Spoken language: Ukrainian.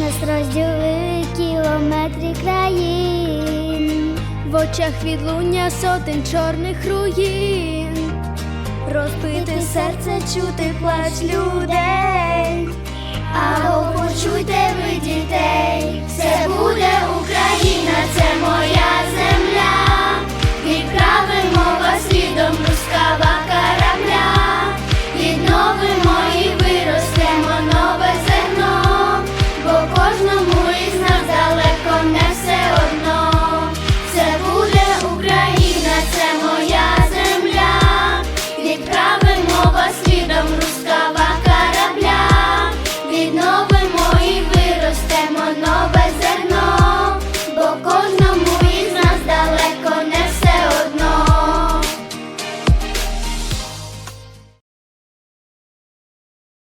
нас розділили кілометри країн. В очах відлуння сотень чорних руїн, розбите серце чути плач людей.